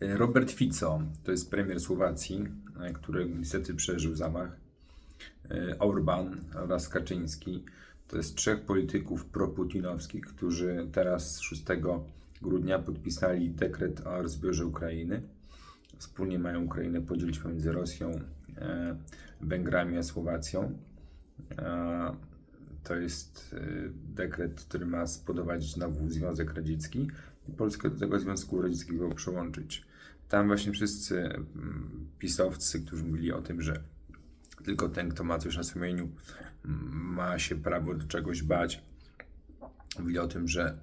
Robert Fico to jest premier Słowacji, e, który niestety przeżył zamach. E, Orban oraz Kaczyński to jest trzech polityków proputinowskich, którzy teraz 6 grudnia podpisali dekret o rozbiorze Ukrainy. Wspólnie mają Ukrainę podzielić pomiędzy Rosją, e, Węgrami a Słowacją. To jest e, dekret, który ma spodobać znowu Związek Radziecki i Polskę do tego Związku Radzieckiego przyłączyć. Tam właśnie wszyscy mm, pisowcy, którzy mówili o tym, że tylko ten, kto ma coś na sumieniu, mm, ma się prawo do czegoś bać. Mówili o tym, że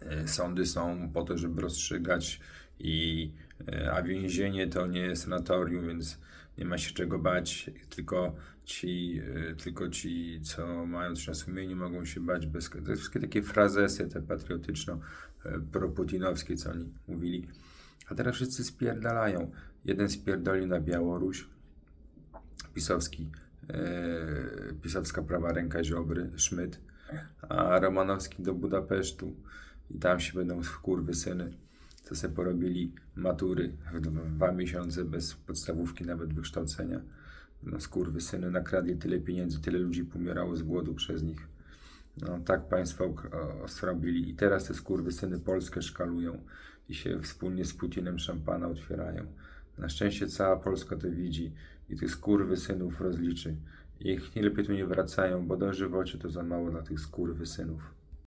e, sądy są po to, żeby rozstrzygać, i, e, a więzienie to nie jest sanatorium, więc nie ma się czego bać. Tylko ci, e, tylko ci co mają coś na sumieniu, mogą się bać bez. To wszystkie takie frazesy te patriotyczno-proputinowskie, co oni mówili. A teraz wszyscy spierdalają. Jeden spierdolił na Białoruś, pisowski, e, pisowska prawa ręka Ziobry, Szmyt, a Romanowski do Budapesztu i tam się będą kurwy syny, co sobie porobili matury w dwa miesiące bez podstawówki, nawet wykształcenia. No skurwy syny nakradli tyle pieniędzy, tyle ludzi pomierało z głodu przez nich. No, tak państwo osrobili. I teraz te skurwysyny Polskę szkalują i się wspólnie z Putinem szampana otwierają. Na szczęście cała Polska to widzi i tych skurwysynów rozliczy. Ich nie lepiej tu nie wracają, bo do żywocie to za mało dla tych skurwysynów.